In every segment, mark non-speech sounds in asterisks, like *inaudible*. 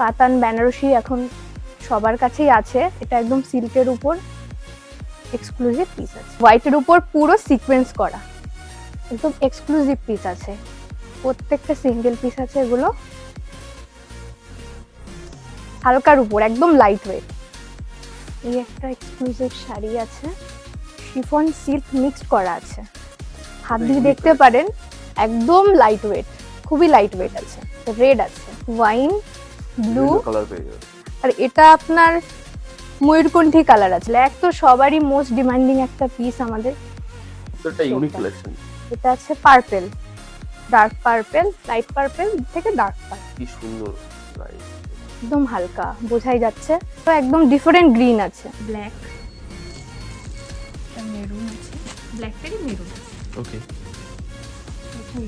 কাতান বেনারসি এখন সবার কাছেই আছে। এটা একদম সিল্কের উপর এক্সক্লুসিভ পিস আছে। হোয়াইটের উপর পুরো সিকোয়েন্স করা। একদম এক্সক্লুসিভ পিস আছে। প্রত্যেকটা সিঙ্গেল পিস আছে এগুলো। হালকার উপর একদম লাইট ওয়েট এই একটা এক্সক্লুসিভ শাড়ি আছে। শিফন সিল্ক মিক্সড করা আছে। হাত দিয়ে দেখতে পারেন একদম লাইট ওয়েট খুবই লাইট ওয়েট আছে। রেড আছে। ওয়াইন ব্লু কালার পেয়ে যাবে। আর এটা আপনার ময়ূরকণ্ঠী কালার আছে। এক তো সবারই মোস্ট ডিমান্ডিং একটা পিস আমাদের। তো একটা ইউনিক কালেকশন এটা আছে purple dark purple light purple থেকে ডার্ক পার্পেল কি সুন্দর একদম হালকা বোঝাই যাচ্ছে। তো একদম ডিফারেন্ট গ্রিন আছে। ব্ল্যাক মেরুন আছে। ব্ল্যাক থেকে মেরুন ওকে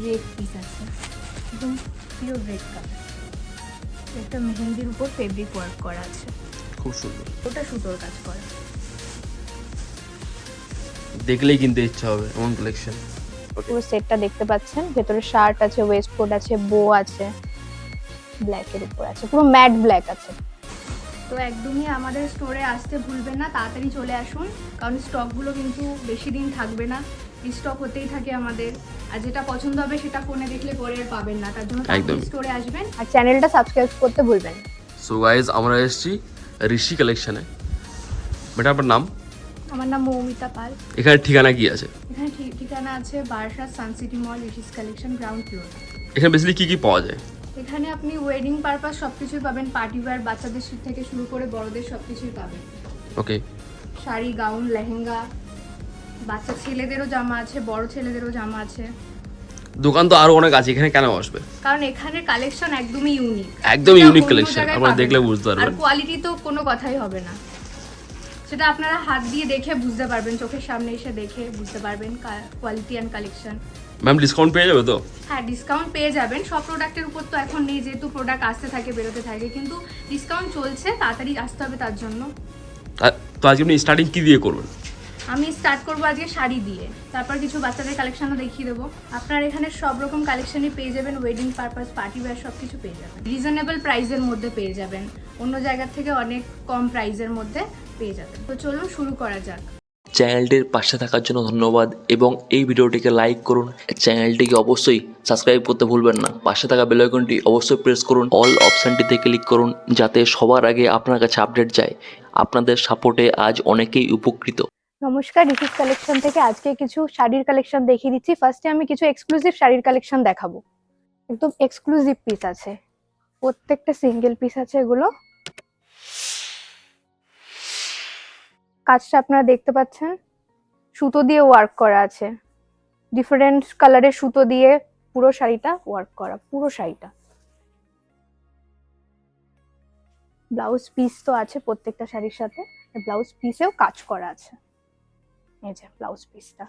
রেড পিস আছে। একদম পিওর রেড কালার একটা মেহেন্দির উপর ফেব্রিক ওয়ার্ক করা আছে। খুব সুন্দর। ওটা সুতোর কাজ করা। দেখলেই কিনতে ইচ্ছা হবে এমন কালেকশন পুরো সেটটা দেখতে পাচ্ছেন ভেতরে শার্ট আছে ওয়েস্ট কোট আছে বো আছে ব্ল্যাকের উপর আছে পুরো ম্যাট ব্ল্যাক আছে। তো একদমই আমাদের স্টোরে আসতে ভুলবেন না তাড়াতাড়ি চলে আসুন কারণ স্টকগুলো কিন্তু বেশি দিন থাকবে না। স্টক হতেই থাকে আমাদের। আর যেটা পছন্দ হবে সেটা ফোনে দেখলে পরে আর পাবেন না। তার জন্য একদমই। স্টোরে আসবেন। আর চ্যানেলটা সাবস্ক্রাইব করতে ভুলবেন না। সো গাইজ আমরা এসেছি ঋষি কালেকশনে ম্যাডাম আপনার নাম? আমার নাম মৌমিতা পাল। এখানে ঠিকানা কি আছে? এখানে ঠি- ঠিকানা আছে Barasat Suncity mall it's collection ground floor এখানে বেসিক্যালি কি কি পাওয়া যায়? এখানে আপনি ওয়েডিং পারপাস সব কিছুই পাবেন। পার্টি ওয়্যার বাচ্চাদের থেকে শুরু করে বড়দের সব কিছুই পাবেন। Okay sari gown lehenga. বাচ্চা ছেলেদেরও জামা আছে বড় ছেলেদেরও জামা আছে। দোকান তো আরও অনেক আছে এখানে কেন আসবে? কারণ এখানে কালেকশন একদমই ইউনিক একদম unique collection, আপনারা দেখলে বুঝতে পারবেন। আর কোয়ালিটি তো কোনো কথাই হবে না। সেটা আপনারা হাত দিয়ে দেখে বুঝতে পারবেন চোখের সামনে এসে দেখে বুঝতে পারবেন quality and collection ma'am discount পেয়ে যাবে তো? হ্যাঁ ডিসকাউন্ট পেয়ে যাবেন। সব প্রোডাক্টের উপর তো এখন নেই যেহেতু প্রোডাক্ট আসতে থাকে বেরোতে থাকে কিন্তু ডিসকাউন্ট চলছে তাড়াতাড়ি আসতে হবে তার জন্য। তো আজকে আপনি স্টার্টিং কি দিয়ে করবেন? আমি স্টার্ট করব আজকে শাড়ি দিয়ে। তারপর কিছু বাচ্চাদের কালেকশনও দেখিয়ে দেবো। আপনার এখানে সব রকম কালেকশনই পেয়ে যাবেন ওয়েডিং পারপাস পার্টি ওয়্যার সব কিছু পেয়ে যাবেন। রিজনেবল প্রাইসের মধ্যে পেয়ে যাবেন। অন্য জায়গার থেকে অনেক কম প্রাইসের মধ্যে পেয়ে যাবেন। তো চলুন শুরু করা যাক। চ্যানেলটির পাশে থাকার জন্য ধন্যবাদ এবং এই ভিডিওটিকে লাইক করুন। চ্যানেলটিকে অবশ্যই সাবস্ক্রাইব করতে ভুলবেন না। পাশে থাকা বেল আইকনটি অবশ্যই প্রেস করুন। অল অপশানটিতে ক্লিক করুন, যাতে সবার আগে আপনার কাছে আপডেট যায়। আপনাদের সাপোর্টে আজ অনেকেই উপকৃত। নমস্কার রিসিস কালেকশন থেকে আজকে কিছু শাড়ির কালেকশন দেখিয়ে দিচ্ছি। ফার্স্টে আমি কিছু এক্সক্লুসিভ শাড়ির কালেকশন দেখাবো। একদম এক্সক্লুসিভ পিস আছে। প্রত্যেকটা সিঙ্গেল পিস আছে এগুলো। কাজটা আপনারা দেখতে পাচ্ছেন। সুতো দিয়ে ওয়ার্ক করা আছে। ডিফারেন্ট কালারের সুতো দিয়ে পুরো শাড়িটা ওয়ার্ক করা, পুরো শাড়িটা। ব্লাউজ পিস তো আছে প্রত্যেকটা শাড়ির সাথে। ব্লাউজ পিসেও কাজ করা আছে। এই যে ব্লাউজ পিসটা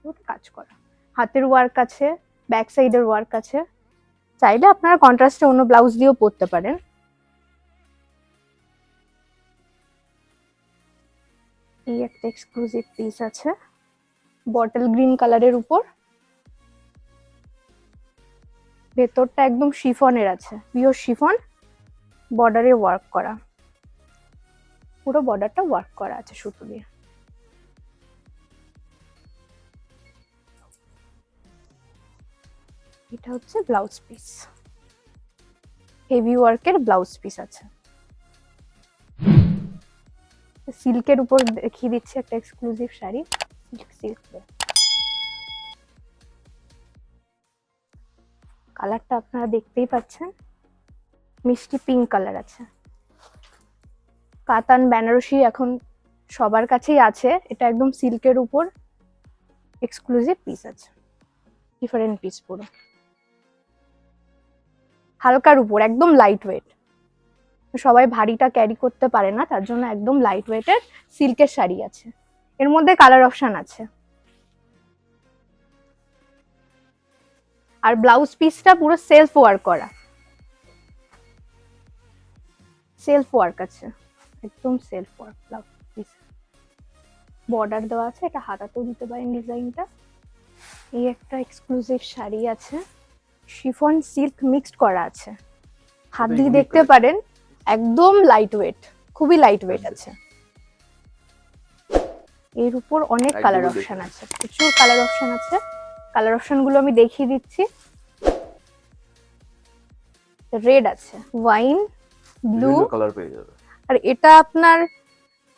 পুরোটা কাজ করা। হাতের ওয়ার্ক আছে ব্যাক সাইডের ওয়ার্ক আছে। চাইলে আপনারা কন্ট্রাস্টে অন্য ব্লাউজ দিয়েও পরতে পারেন। এই একটা এক্সক্লুসিভ পিস আছে বটল গ্রিন কালারের উপর। ভেতরটা একদম শিফনের আছে পিওর শিফন। বর্ডারে ওয়ার্ক করা। পুরো বর্ডারটা ওয়ার্ক করা আছে সুতো দিয়ে। এটা হচ্ছে ব্লাউজ পিস। হেভি ওয়ার্কের ব্লাউজ পিস আছে। সিল্কের উপর দেখিয়ে দিচ্ছি একটা এক্সক্লুসিভ শাড়ি সিল্ক সিল্ক কালারটা আপনারা দেখতেই পাচ্ছেন। মিষ্টি পিঙ্ক কালার আছে। কাতান বেনারসি এখন সবার কাছেই আছে। এটা একদম সিল্কের উপর এক্সক্লুসিভ পিস আছে। ডিফারেন্ট পিস পুরো। হালকার উপর, একদম লাইট ওয়েট সবাই ভারীটা ক্যারি করতে পারে না, তার জন্য একদম লাইট ওয়েটের সিল্কের শাড়ি আছে। এর মধ্যে কালার অপশন আছে। আর ব্লাউজ পিসটা পুরো সেলফ ওয়ার্ক করা। সেলফ ওয়ার্ক আছে। একদম self work blouse piece border দেওয়া আছে, এটা হাতাতেও দিতে পারেন ডিজাইনটা এই একটা এক্সক্লুসিভ শাড়ি আছে। শিফন সিল্ক মিক্সড করা আছে। হাত দিয়ে দেখতে পারেন একদম লাইট ওয়েট খুবই লাইট ওয়েট আছে। এর উপর অনেক কালার অপশন আছে প্রচুর কালার অপশন আছে। কালার অপশনগুলো আমি দেখিয়ে দিচ্ছি। রেড আছে ওয়াইন ব্লু কালার পেয়ে যাবে। আর এটা আপনার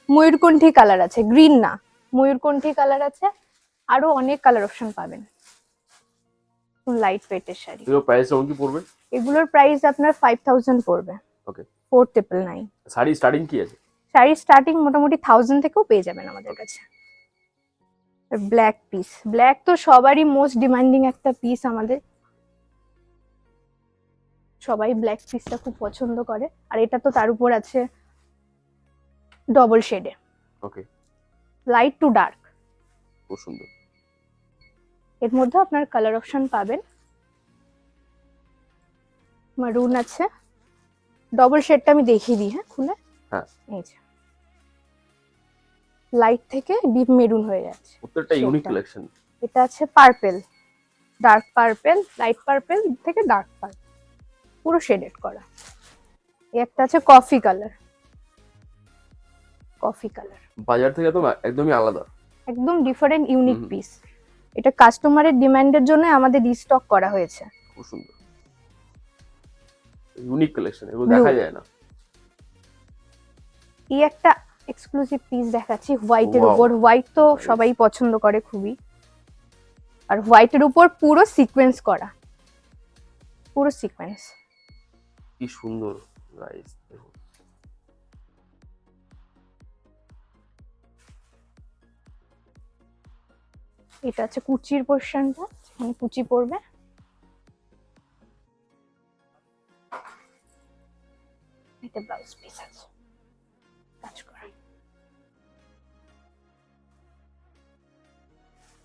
ময়ূরকণ্ঠী কালার আছে গ্রিন না। ময়ূরকণ্ঠী কালার আছে আরও অনেক কালার অপশন পাবেন। লাইট ওয়েটের শাড়ি। এগুলো প্রাইস কেমন কি পড়বে? এগুলোর প্রাইস আপনার ফাইভ থাউজেন্ড পড়বে। Okay four triple nine sari starting কি আছে? শাড়ির স্টার্টিং মোটামুটি থাউজেন্ড থেকেও পেয়ে যাবেন আমাদের কাছে। ব্ল্যাক পিস ব্ল্যাক তো সবারই মোস্ট ডিমান্ডিং একটা পিস আমাদের। সবাই ব্ল্যাক পিসটা খুব পছন্দ করে। আর এটা তো তার উপর আছে ডবল শেডে ওকে লাইট টু ডার্ক খুব সুন্দর। এর মধ্যে আপনার কালার অপশন পাবেন। মারুন আছে। ডবল শেডটা আমি দেখিয়ে দিই হ্যাঁ খুলে। হ্যাঁ। এই যে। লাইট থেকে ডিপ মেরুন হয়ে যাচ্ছে। প্রত্যেকটা ইউনিক কালেকশন এটা আছে purple dark purple light purple থেকে ডার্ক পার্পেল পুরো শেডেড করা। একটা আছে কফি কালার কফি কালার বাজার থেকে তো একদমই আলাদা। একদম ডিফারেন্ট ইউনিক পিস এটা কাস্টমারের ডিমান্ডের জন্য আমাদের রিস্টক করা হয়েছে। খুব সুন্দর। ইউনিক কালেকশন এগুলো দেখা যায় না। এই একটা এক্সক্লুসিভ পিস দেখাচ্ছি হোয়াইটের উপর। হোয়াইট তো সবাই পছন্দ করে খুবই। আর হোয়াইটের উপর পুরো সিকোয়েন্স করা। পুরো সিকোয়েন্স কি সুন্দর গাইস এটা আছে কুচির পোর্শনটা মানে কুচি পড়বে। এটা ব্লাউজ পিস আছে। কাজ করা।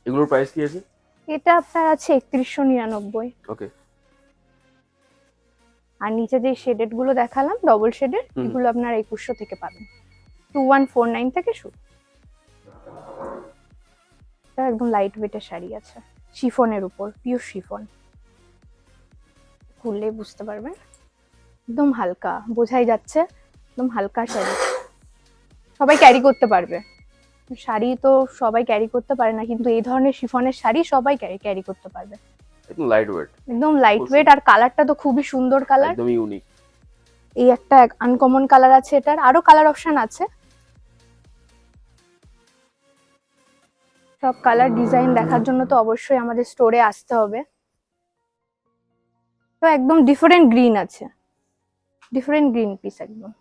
এগুলোর প্রাইস কি আছে? এটা আপনার আছে একত্রিশশো নিরানব্বই। ওকে আর নিচে যে শেডেডগুলো দেখালাম ডবল শেডেড এগুলো আপনার একুশশো থেকে পাবেন। টু ওয়ান ফোর নাইন থেকে শুরু। এটা একদম লাইট ওয়েটের শাড়ি আছে। শিফনের উপর পিওর শিফন। খুললে বুঝতে পারবেন একদম হালকা বোঝাই যাচ্ছে একদম হালকা শাড়ি। সবাই ক্যারি করতে পারবে। শাড়ি তো সবাই ক্যারি করতে পারে না কিন্তু এই ধরনের শিফনের শাড়ি সবাই ক্যারি ক্যারি করতে পারবে। একদম লাইট ওয়েট একদম লাইট ওয়েট আর কালারটা তো খুবই সুন্দর কালার একদম ইউনিক এই একটা আনকমন কালার আছে এটার। আরও কালার অপশন আছে। সব কালার ডিজাইন দেখার জন্য তো অবশ্যই আমাদের স্টোরে আসতে হবে। তো একদম ডিফারেন্ট গ্রিন আছে। ডিফারেন্ট গ্রিন পিস একদম।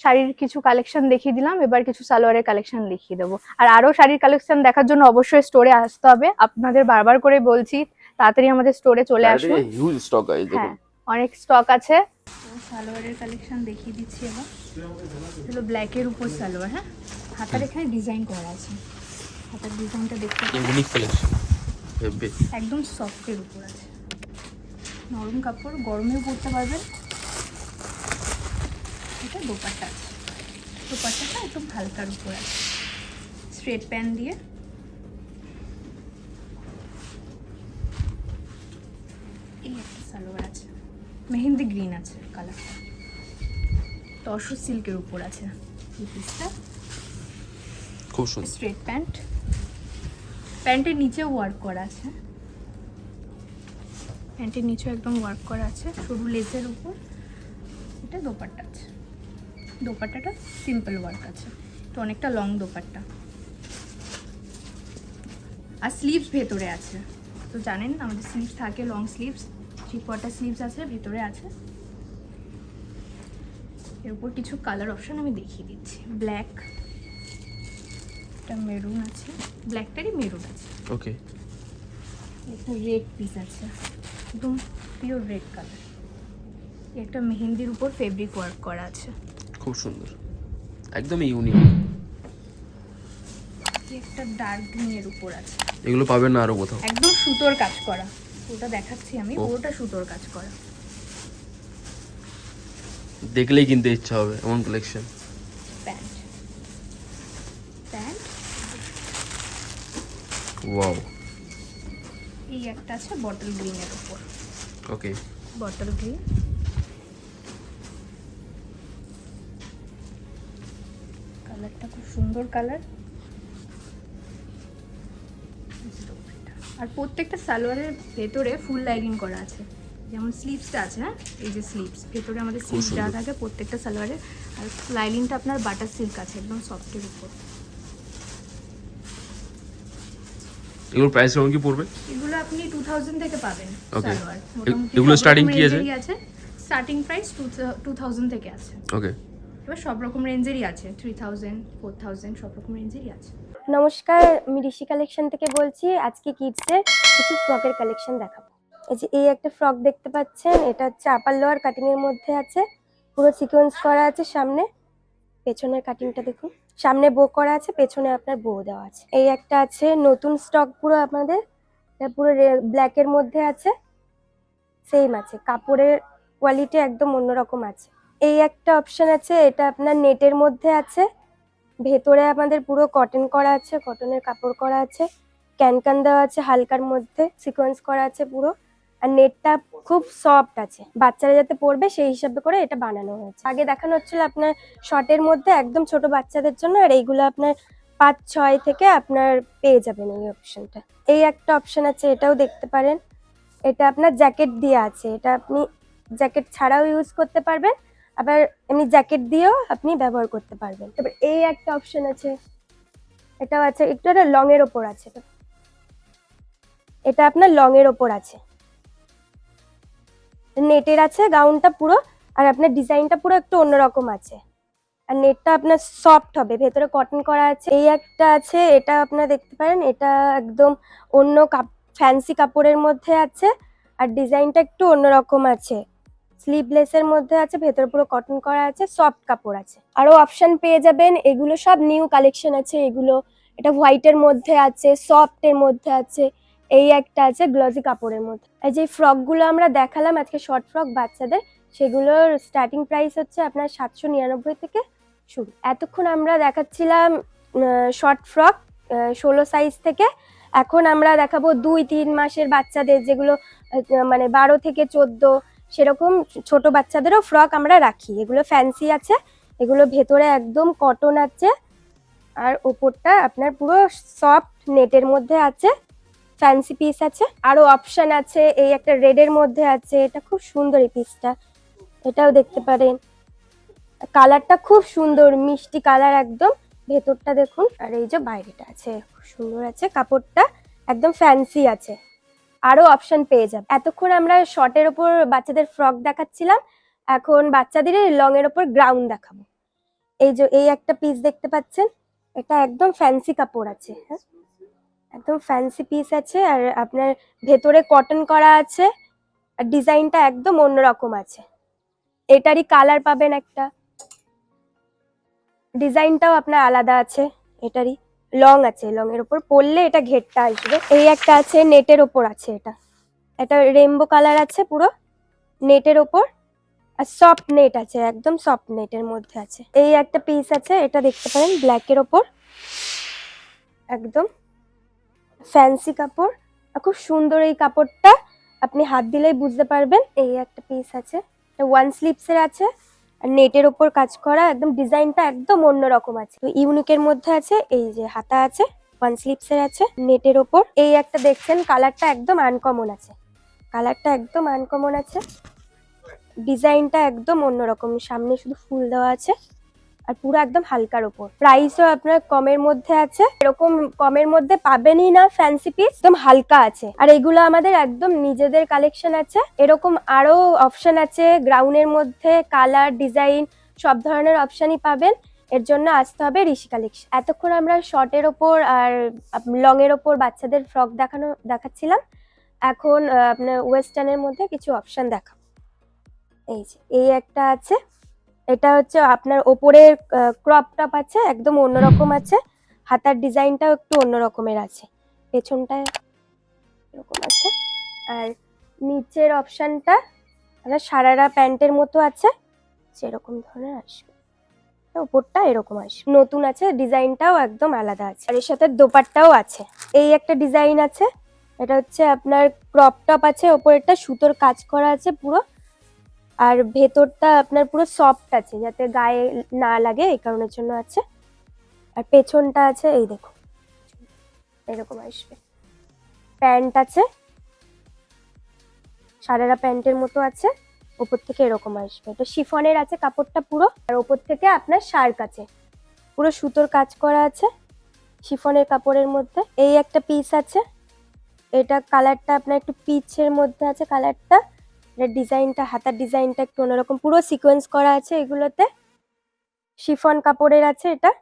শাড়ির কিছু কালেকশন দেখিয়ে দিলাম এবার কিছু সালোয়ারের কালেকশন দেখিয়ে দেবো। আর আরও শাড়ির কালেকশন দেখার জন্য অবশ্যই স্টোরে আসতে হবে। আপনাদের বারবার করে বলছি তাড়াতাড়ি আমাদের স্টোরে চলে আসুন। হিউজ স্টক হ্যাঁ দেখুন। অনেক স্টক আছে। সালোয়ারের কালেকশন দেখিয়ে দিচ্ছি এবার। হলো ব্ল্যাকের উপর সালোয়ার হ্যাঁ? হাতার এখানে ডিজাইন করা আছে। হাতার ডিজাইনটা দেখতে ইউনিক কালেকশন একদম সফটের উপর আছে। নরম কাপড় গরমেও পরতে পারবেন। এটা দোপাট্টা আছে। দোপাট্টাটা একদম হালকার উপর আছে। স্ট্রেট প্যান দিয়ে। এই একটা সালোয়ার আছে। মেহেন্দি গ্রিন আছে কালারটা তসর সিল্কের উপর আছে। এই পিসটা খুব সুন্দর। স্ট্রেট প্যান্ট প্যান্টের নিচে ওয়ার্ক করা আছে। প্যান্টের নিচে একদম ওয়ার্ক করা আছে। সরু লেসের উপর এটা দোপাট্টা আছে। দোপাট্টাটা সিম্পল ওয়ার্ক আছে। তো অনেকটা লং দোপাট্টা। আর স্লিভস ভেতরে আছে। তো জানেন, আমাদের স্লিভস থাকে লং স্লিভস কোয়ার্টার স্লিভস আছে, ভেতরে আছে। এর উপর কিছু কালার অপশান আমি দেখিয়ে দিচ্ছি। ব্ল্যাক একটা মেরুন আছে ব্ল্যাকটারই মেরুন আছে। ওকে একটা রেড পিস আছে একদম পিওর রেড কালার একটা মেহেন্দির উপর ফেব্রিক ওয়ার্ক করা আছে। খুব সুন্দর। একদম ইউনিক একটা ডার্ক গ্রিনের উপর আছে। এগুলো পাবেন না আরও কোথাও। একদম সুতোর কাজ করা। ওটা দেখাচ্ছি আমি ও। পুরোটা সুতোর কাজ করা। দেখলেই কিনতে ইচ্ছা হবে এমন কালেকশন ওয়াও এই একটা আছে বটল উপর। ওকে বটল গ্রিন কালারটা খুব সুন্দর কালার আর প্রত্যেকটা সালোয়ারের ভেতরে ফুল লাইনিং করা আছে। যেমন স্লিপসটা আছে হ্যাঁ? এই যে স্লিপস ভেতরে আমাদের স্লিপস যা থাকে প্রত্যেকটা সালোয়ারে আর লাইনিংটা আপনার বাটার সিল্ক আছে একদম সফটের উপর। এগুলোর প্রাইস কেমন কি পড়বে? এগুলো আপনি টু থাউজেন্ড থেকে পাবেন মোটামুটি এগুলো রকম কি আছে? স্টার্টিং প্রাইস টু থাউজেন্ড থেকে আছে। ওকে এবার সব রকম রেঞ্জেরই আছে। থ্রি থাউজেন্ড ফোর থাউজেন্ড সব রকম রেঞ্জেরই আছে। নমস্কার আমি ঋষি কালেকশন থেকে বলছি। আজকে কিডসের কিছু ফ্রকের কালেকশন দেখাবো। এই যে এই একটা ফ্রক দেখতে পাচ্ছেন এটা হচ্ছে আপার লোয়ার কাটিং এর মধ্যে আছে। পুরো সিকোয়েন্স করা আছে সামনে। পেছনের কাটিংটা দেখুন। সামনে বো করা আছে, পেছনে আপনার বো দেওয়া আছে। এই একটা আছে, নতুন স্টক পুরো আপনাদের পুরো ব্ল্যাক এর মধ্যে আছে। সেম আছে, কাপড়ের কোয়ালিটি একদম অন্যরকম আছে। এই একটা অপশন আছে, এটা আপনার নেটের মধ্যে আছে। ভেতরে আমাদের পুরো কটন করা আছে কটনের কাপড় করা আছে। ক্যানকান দেওয়া আছে, হালকার মধ্যে সিকোয়েন্স করা আছে পুরো। আর নেটটা খুব সফট আছে। বাচ্চারা যাতে পরবে সেই হিসাবে করে এটা বানানো হয়েছে। আগে দেখানো হচ্ছিল আপনার শর্টের মধ্যে একদম ছোট বাচ্চাদের জন্য আর এইগুলো আপনার পাঁচ ছয় থেকে আপনার পেয়ে যাবেন এই অপশনটা এই একটা অপশন আছে, এটাও দেখতে পারেন। এটা আপনার জ্যাকেট দিয়ে আছে। এটা আপনি জ্যাকেট ছাড়াও ইউজ করতে পারবেন, আবার এমনি জ্যাকেট দিয়েও আপনি ব্যবহার করতে পারবেন। তারপর এই একটা অপশন আছে। এটাও আছে। একটু একটা লংয়ের ওপর আছে। এটা। আপনার লং এর ওপর আছে। নেটের আছে, গাউনটা পুরো, আর আপনার ডিজাইনটা পুরো একটু অন্যরকম আছে। আর নেটটা আপনার সফট হবে, ভেতরে কটন করা আছে। এই একটা আছে, এটা আপনারা দেখতে পারেন, এটা একদম অন্য কাপ ফ্যান্সি কাপড়ের মধ্যে আছে, আর ডিজাইনটা একটু অন্যরকম আছে। স্লিভলেসের মধ্যে আছে, ভেতরে পুরো কটন করা আছে সফট কাপড় আছে। আরও অপশন পেয়ে যাবেন, এগুলো সব নিউ কালেকশন আছে, এগুলো, এটা হোয়াইটের মধ্যে আছে সফটের মধ্যে আছে। এই একটা আছে গ্লজি কাপড়ের মধ্যে। এই যে ফ্রকগুলো আমরা দেখালাম, আজকে শর্ট ফ্রক বাচ্চাদের, সেগুলোর স্টার্টিং প্রাইস হচ্ছে আপনার সাতশো নিরানব্বই থেকে শুরু। এতক্ষণ আমরা দেখাচ্ছিলাম শর্ট ফ্রক ষোলো সাইজ থেকে। এখন আমরা দেখাবো দুই, তিন মাসের বাচ্চাদের যেগুলো মানে বারো থেকে চোদ্দ, সেরকম ছোট বাচ্চাদেরও ফ্রক আমরা রাখি। এগুলো ফ্যান্সি আছে, এগুলো ভেতরে একদম কটন আছে, আর ওপরটা আপনার পুরো সফট নেটের মধ্যে আছে। ফ্যান্সি পিস আছে। আরও অপশন আছে, এই একটা রেডের মধ্যে আছে, এটা খুব সুন্দর এই পিসটা এটাও দেখতে পারেন। কালারটা খুব সুন্দর, মিষ্টি কালার একদম। ভেতরটা দেখুন, আর এই যে বাইরেটা আছে, খুব সুন্দর আছে। কাপড়টা একদম ফ্যান্সি আছে। আরও অপশন পেয়ে যাবে এতক্ষণ আমরা শর্টের ওপর বাচ্চাদের ফ্রক দেখাচ্ছিলাম। এখন বাচ্চাদের লং এর ওপর গ্রাউন্ড দেখাবো। এই যে, এই একটা পিস দেখতে পাচ্ছেন, এটা একদম ফ্যান্সি কাপড় আছে হ্যাঁ? একদম ফ্যান্সি পিস আছে আর আপনার ভেতরে কটন করা আছে আর ডিজাইনটা একদম অন্যরকম আছে। এটারই কালার পাবেন একটা। ডিজাইনটাও আপনার আলাদা আছে, এটারই লং আছে লং এর ওপর পরলে এটা ঘেরটা আসবে। এই একটা আছে নেটের ওপর আছে এটা। এটা রেমবো কালার আছে পুরো নেটের ওপর আর সফট নেট আছে, একদম সফট নেটের মধ্যে আছে। এই একটা পিস আছে, এটা দেখতে পারেন ব্ল্যাকের ওপর একদম ফ্যান্সি কাপড়। খুব সুন্দর এই কাপড়টা আপনি হাত দিলেই বুঝতে পারবেন। এই একটা পিস আছে। ওয়ান স্লিপসের আছে। আর নেটের ওপর কাজ করা একদম ডিজাইনটা একদম অন্যরকম আছে। ইউনিকের মধ্যে আছে, এই যে হাতা আছে ওয়ান স্লিপসের আছে নেটের ওপর। এই একটা দেখছেন কালারটা একদম আনকমন আছে। কালারটা একদম আনকমন আছে। ডিজাইনটা একদম অন্যরকম সামনে শুধু ফুল দেওয়া আছে। আর পুরো একদম হালকার ওপর। প্রাইসও আপনার কমের মধ্যে আছে। এরকম কমের মধ্যে পাবেনই না ফ্যান্সি পিস একদম হালকা আছে। আর এগুলো আমাদের একদম নিজেদের কালেকশন আছে। এরকম আরও অপশন আছে গ্রাউন্ডের মধ্যে কালার ডিজাইন সব ধরনের অপশনই পাবেন। এর জন্য আসতে হবে ঋষি কালেকশন এতক্ষণ আমরা শর্টের ওপর আর লং এর ওপর বাচ্চাদের ফ্রক দেখানো, দেখাচ্ছিলাম। এখন আপনার ওয়েস্টার্নের মধ্যে কিছু অপশন দেখাবো। এই যে, এই একটা আছে। এটা হচ্ছে আপনার ওপরের ক্রপ টপ আছে একদম অন্যরকম আছে। হাতার ডিজাইনটাও একটু অন্য রকমের আছে। পেছনটায় এরকম আছে। আর নিচের অপশানটা আপনার সারারা প্যান্টের মতো আছে। সেরকম ধরনের আসবে। ওপরটা এরকম আসবে। নতুন আছে ডিজাইনটাও একদম আলাদা আছে। আর এর সাথে দোপাট্টাও আছে। এই একটা ডিজাইন আছে। এটা হচ্ছে আপনার ক্রপ টপ আছে, ওপরেরটা সুতোর কাজ করা আছে পুরো। আর ভেতরটা আপনার পুরো সফট আছে, যাতে গায়ে না লাগে, এই কারণের জন্য আছে। আর পেছনটা আছে, এই দেখো এরকম আসবে। প্যান্ট আছে। সারারা প্যান্টের মতো আছে। ওপর থেকে এরকম আসবে। এটা শিফনের আছে কাপড়টা পুরো। আর ওপর থেকে আপনার শার্ক আছে। পুরো সুতোর কাজ করা আছে শিফনের কাপড়ের মধ্যে। এই একটা পিস আছে। এটা কালারটা আপনার একটু পিচের মধ্যে আছে কালারটা ডিজাইনটা, হাতার ডিজাইনটা একটু অন্যরকম। পুরো সিকোয়েন্স করা আছে এগুলোতে। শিফন কাপড়ের আছে এটা।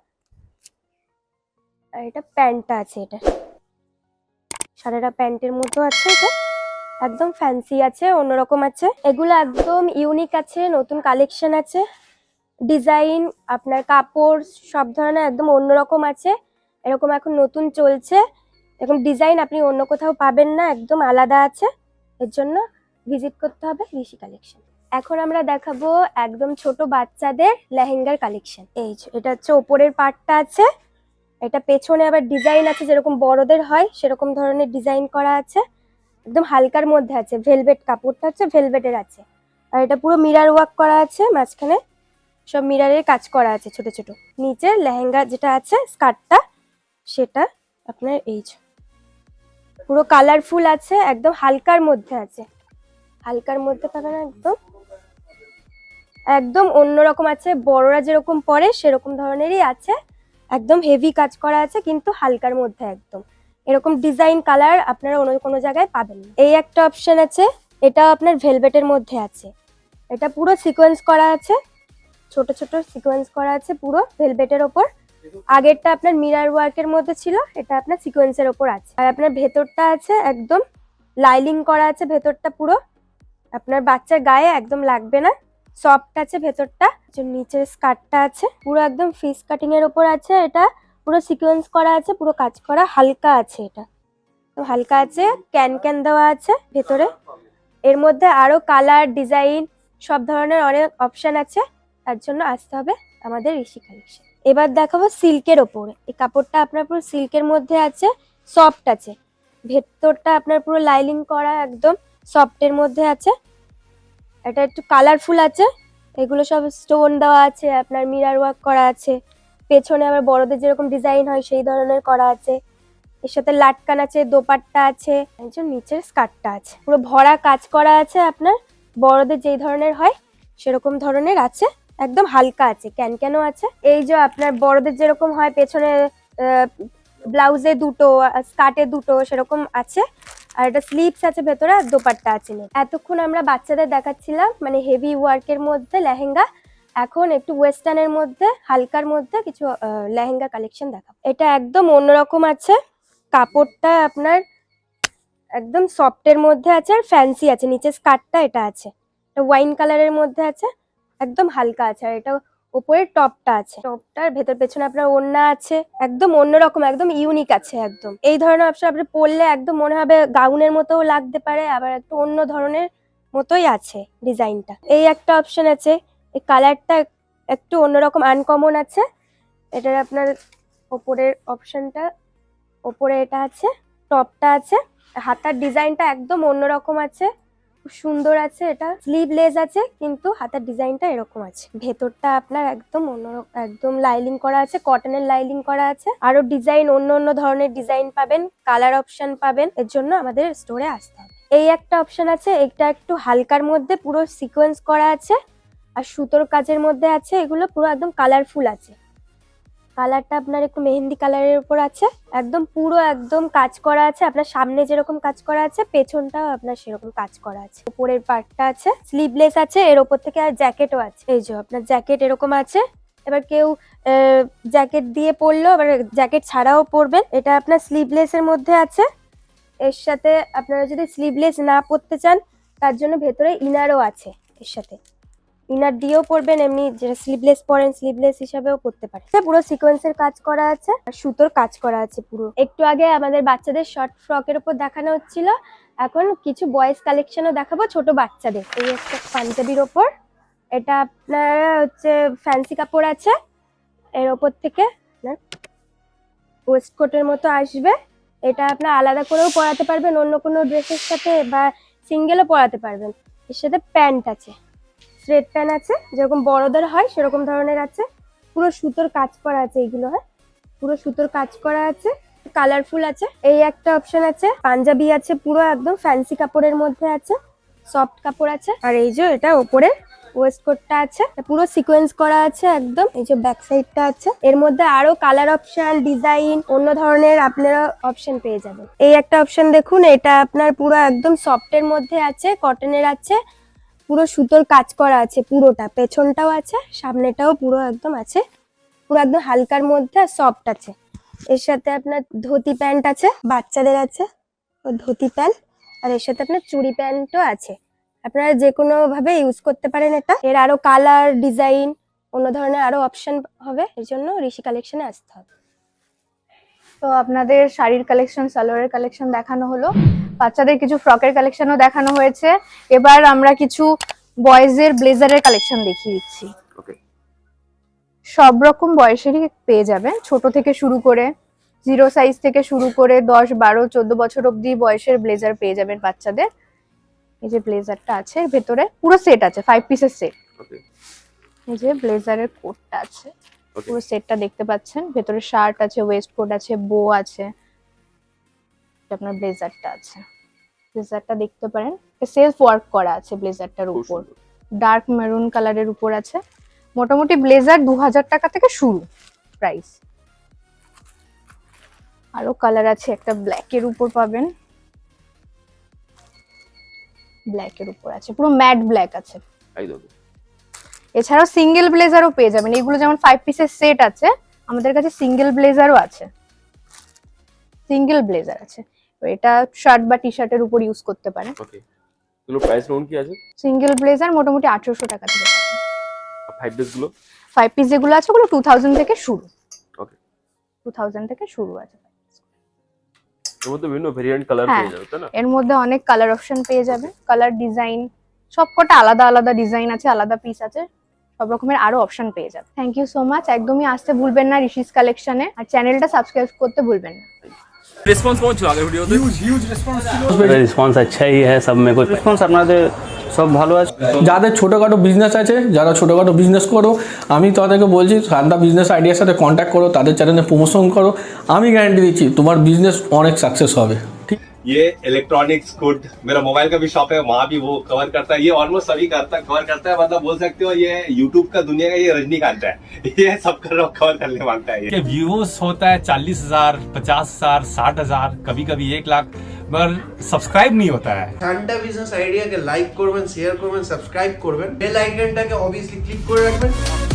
আর এটা প্যান্টটা আছে এটা। সারাটা প্যান্টের মতো আছে এটা। একদম ফ্যান্সি আছে, অন্যরকম আছে। এগুলো একদম ইউনিক আছে, নতুন কালেকশন আছে। ডিজাইন আপনার কাপড়, সব ধরনের একদম অন্যরকম আছে। এরকম এখন নতুন চলছে। এরকম ডিজাইন আপনি অন্য কোথাও পাবেন না, একদম আলাদা আছে। এর জন্য ভিজিট করতে হবে ঋষি কালেকশন এখন আমরা দেখাবো একদম ছোট বাচ্চাদের লেহেঙ্গার কালেকশন এই এটা হচ্ছে ওপরের পার্টটা আছে। এটা পেছনে আবার ডিজাইন আছে, যেরকম বড়দের হয়, সেরকম ধরনের ডিজাইন করা আছে। একদম হালকার মধ্যে আছে ভেলভেট কাপড়টা হচ্ছে ভেলভেটের আছে। আর এটা পুরো মিরার ওয়ার্ক করা আছে, মাঝখানে সব মিরারের কাজ করা আছে ছোট ছোট। নিচে লেহেঙ্গা যেটা আছে, স্কার্টটা, সেটা আপনার এই পুরো কালারফুল আছে, একদম হালকার মধ্যে আছে। হালকার মধ্যে পাবে না একদম? একদম অন্যরকম আছে, বড়রা যেরকম পরে সেরকম ধরনেরই আছে। একদম হেভি কাজ করা আছে, কিন্তু হালকার মধ্যে একদম। এরকম ডিজাইন কালার আপনারা অন্য কোনো জায়গায় পাবেন না। এই একটা অপশন আছে এটা আপনার ভেলভেটের মধ্যে আছে। এটা পুরো সিকোয়েন্স করা আছে, ছোট ছোট সিকোয়েন্স করা আছে পুরো ভেলভেটের ওপর। আগেরটা আপনার মিরার ওয়ার্কের মধ্যে ছিল, এটা আপনার সিকোয়েন্সের ওপর আছে। আর আপনার ভেতরটা আছে একদম লাইলিং করা আছে, ভেতরটা পুরো আপনার বাচ্চার গায়ে একদম লাগবে না সফট আছে ভেতরটা নিচের স্কার্টটা আছে, পুরো একদম ফিস কাটিং এর ওপর আছে, এটা পুরো সিকোয়েন্স করা আছে, পুরো কাজ করা হালকা আছে এটা। তো হালকা আছে ক্যান ক্যান দেওয়া আছে ভেতরে। এর মধ্যে আরও কালার ডিজাইন সব ধরনের অনেক অপশন আছে, তার জন্য আসতে হবে আমাদের ঋষি কালেকশন এবার দেখাবো সিল্কের ওপর। এই কাপড়টা আপনার পুরো সিল্কের মধ্যে আছে সফট আছে। ভেতরটা আপনার পুরো লাইলিং করা একদম সফটের মধ্যে আছে। এটা একটু কালারফুল আছে। এগুলো সব স্টোন দেওয়া আছে, আপনার মিরার ওয়ার্ক করা আছে। পেছনে আবার বড়দের যেরকম ডিজাইন হয়, সেই ধরনের করা আছে। এর সাথে লাটকান আছে, দোপাট্টা আছে। একজন নিচের স্কার্টটা আছে। পুরো ভরা কাজ করা আছে আপনার। বড়দের যেই ধরনের হয়, সেরকম ধরনের আছে। একদম হালকা আছে, ক্যান ক্যানও আছে। এই যে আপনার বড়দের যেরকম হয়, পেছনে ব্লাউজে দুটো স্কার্টে দুটো, সেরকম আছে। আর এটা স্লিপস আছে ভেতরে আর দোপাট্টা আছে এতক্ষণ আমরা বাচ্চাদের দেখাচ্ছিলাম মানে হেভি ওয়ার্কের মধ্যে লেহেঙ্গা। এখন একটু ওয়েস্টার্নের মধ্যে, হালকার মধ্যে কিছু লেহেঙ্গা কালেকশন দেখাবো। এটা একদম অন্যরকম আছে। কাপড়টা আপনার একদম সফটের মধ্যে আছে আর ফ্যান্সি আছে। নিচে স্কার্টটা এটা আছে। এটা ওয়াইন কালারের মধ্যে আছে, একদম হালকা আছে। আর এটা ওপরের টপটা আছে। টপটার ভেতর পেছনে আপনার ওড়না আছে, একদম অন্যরকম, একদম ইউনিক আছে একদম। এই ধরনের অপশন আপনি পরলে একদম মনে হবে গাউনের মতোও লাগতে পারে, আবার একটু অন্য ধরনের মতোই আছে ডিজাইনটা এই একটা অপশন আছে, এই কালারটা একটু অন্যরকম আনকমন আছে। এটার আপনার ওপরের অপশনটা ওপরে এটা আছে, টপটা আছে। হাতার ডিজাইনটা একদম অন্যরকম আছে। খুব সুন্দর আছে, এটা স্লিভলেস আছে, কিন্তু হাতার ডিজাইনটা এরকম আছে। ভেতরটা আপনার একদম অন্য একদম লাইলিং করা আছে কটনের লাইলিং করা আছে। আরও ডিজাইন অন্য অন্য ধরনের ডিজাইন পাবেন কালার অপশন পাবেন, এর জন্য আমাদের স্টোরে আসতে হবে। এই একটা অপশন আছে, এটা একটু হালকার মধ্যে পুরো সিকোয়েন্স করা আছে, আর সুতোর কাজের মধ্যে আছে, এগুলো পুরো একদম কালারফুল আছে। কালারটা আপনার একটু মেহেন্দি কালারের উপর আছে। একদম পুরো একদম কাজ করা আছে। আপনার সামনে যেরকম কাজ করা আছে, পেছনটাও আপনার সেরকম কাজ করা আছে। উপরের পার্টটা আছে স্লিভলেস আছে, এর ওপর থেকে আর জ্যাকেটও আছে। এই যে আপনার জ্যাকেট এরকম আছে। এবার কেউ জ্যাকেট দিয়ে পরলো এবার জ্যাকেট ছাড়াও পরবেন। এটা আপনার স্লিভলেস এর মধ্যে আছে। এর সাথে আপনারা যদি স্লিভলেস না পরতে চান, তার জন্য ভেতরে ইনারও আছে এর সাথে। ইনার দিয়েও পরবেন এমনি যেটা স্লিভলেস পরেন স্লিভলেস হিসাবেও পরতে পারেন। পুরো সিকোয়েন্সের কাজ করা আছে, আর সুতোর কাজ করা আছে পুরো। একটু আগে আমাদের বাচ্চাদের শর্ট ফ্রকের উপর দেখানো হচ্ছিল, এখন কিছু বয়েজ কালেকশনও দেখাবো ছোট বাচ্চাদের। এই একটা পাঞ্জাবির ওপর, এটা আপনার হচ্ছে ফ্যান্সি কাপড় আছে, এর ওপর থেকে ওয়েস্ট কোটের মতো আসবে। এটা আপনার আলাদা করেও পরাতে পারবেন, অন্য কোনো ড্রেসের সাথে বা সিঙ্গেলও পরাতে পারবেন। এর সাথে প্যান্ট আছে। স্ট্রেট প্যান্ট আছে, যেরকম বড়দের হয় সেরকম ধরনের আছে। পুরো সুতোর কাজ করা আছে এইগুলো হ্যাঁ? পুরো সুতোর কাজ করা আছে। কালারফুল আছে, এই একটা অপশন আছে। পাঞ্জাবি আছে পুরো একদম ফ্যান্সি কাপড়ের মধ্যে আছে, সফট কাপড় আছে। আর এই যে এটা ওপরে ওয়েস্ট কোটটা আছে, পুরো সিকোয়েন্স করা আছে একদম। এই যে ব্যাক সাইডটা আছে। এর মধ্যে আরও কালার অপশন, ডিজাইন, অন্য ধরনের আপনারা অপশন পেয়ে যাবেন। এই একটা অপশন দেখুন, এটা আপনার পুরো একদম সফটের মধ্যে আছে, কটনের আছে। পুরো সুতোর কাজ করা আছে পুরোটা, পেছনটাও আছে, সামনেটাও পুরো একদম আছে। পুরো একদম হালকার মধ্যে সফট আছে। এর সাথে আপনার ধুতি প্যান্ট আছে, বাচ্চাদের আছে ধুতি প্যান্ট। আর এর সাথে আপনার চুড়ি প্যান্টও আছে। আপনারা যে কোনো ভাবে ইউজ করতে পারেন এটা। এর আরও কালার ডিজাইন অন্য ধরনের আরও অপশন হবে। এর জন্য ঋষি কালেকশনে আসতে হবে। তো আপনাদের শাড়ির কালেকশন সালোয়ারের কালেকশন দেখানো হলো। বাচ্চাদের কিছু ফ্রকের কালেকশনও দেখানো হয়েছে। এবার আমরা কিছু বয়েজের ব্লেজারের কালেকশন দেখিয়ে দিচ্ছি। সব রকম বয়সেরই পেয়ে যাবেন। ছোট থেকে শুরু করে জিরো সাইজ থেকে শুরু করে দশ বারো চোদ্দ বছর অবধি বয়সের ব্লেজার পেয়ে যাবেন বাচ্চাদের। এই যে ব্লেজারটা আছে ভেতরে পুরো সেট আছে ফাইভ পিসের সেট এই যে ব্লেজারের কোটটা আছে। পুরো সেটটা দেখতে পাচ্ছেন। ভেতরে শার্ট আছে ওয়েস্ট কোট আছে বো আছে। এটা আপনার ব্লেজারটা আছে। ব্লেজারটা দেখতে পারেন। সেলফ ওয়ার্ক করা আছে ব্লেজারটার উপর। ডার্ক মেরুন কালারের উপর আছে। মোটামুটি ব্লেজার দু হাজার টাকা থেকে শুরু প্রাইস আরও কালার আছে একটা ব্ল্যাক এর উপর পাবেন। ব্ল্যাক এর উপর আছে। পুরো ম্যাট ব্ল্যাক আছে। একদম। এছাড়াও সিঙ্গেল ব্লেজারও পেয়ে যাবেন। এগুলো যেমন ফাইভ পিসের সেট আছে আমাদের কাছে সিঙ্গেল ব্লেজারও আছে। সিঙ্গেল ব্লেজার আছে। এটা শার্ট বা টি শার্টের উপর ইউজ করতে পারেন। এগুলো প্রাইস কি আছে? সিঙ্গেল ব্লেজার মোটামুটি আঠেরোশো টাকা থেকে ফাইভ ডেজগুলো? ফাইভ পিস যেগুলো আছে ওগুলো টু থাউজেন্ড থেকে শুরু। ওকে টু থাউজেন্ড থেকে শুরু আছে। এর মধ্যে বিভিন্ন ভেরিয়েন্ট কালার হ্যাঁ। পেয়ে যাবে তাই না? এর মধ্যে অনেক কালার অপশন পেয়ে যাবে কালার ডিজাইন সবকটা আলাদা আলাদা ডিজাইন আছে আলাদা পিস আছে। সব রকমের আরও অপশন পেয়ে যাবে। থ্যাংক ইউ সো মাচ একদমই আসতে ভুলবেন না ঋষিস কালেকশনে আর চ্যানেলটা সাবস্ক্রাইব করতে ভুলবেন না। রেসপন্স কেমন ছিল। আগের ভিডিওতে রেসপন্স আচ্ছাই হ্যাঁ সব মেয়ে রেসপন্স আপনাদের সব ভালো আছে। যাদের ছোটোখাটো বিজনেস আছে যারা ছোটোখাটো বিজনেস করো আমি তাদেরকে বলছি সারদা বিজনেস আইডিয়ার সাথে কন্ট্যাক্ট করো তাদের চ্যানেলে প্রমোশন করো। আমি গ্যারান্টি দিচ্ছি তোমার বিজনেস অনেক সাকসেস হবে। ये इलेक्ट्रॉनिक्स गुड मेरा मोबाइल का भी शॉप है वहाँ भी वो कवर करता है ये ऑलमोस्ट सभी करता कवर करता है मतलब बोल सकते हो ये यूट्यूब का दुनिया का ये रजनीकांत है *laughs* ये सब कर कवर करने मांगता है ये के व्यूज होता है चालीस हजार पचास हजार साठ हजार कभी कभी एक लाख मगर सब्सक्राइब नहीं होता है ঠান্ডা বিজনেস আইডিয়াকে লাইক করবেন শেয়ার করবেন সাবস্ক্রাইব করবেন বেল আইকনটাকে অবভিয়াসলি ক্লিক করে রাখবেন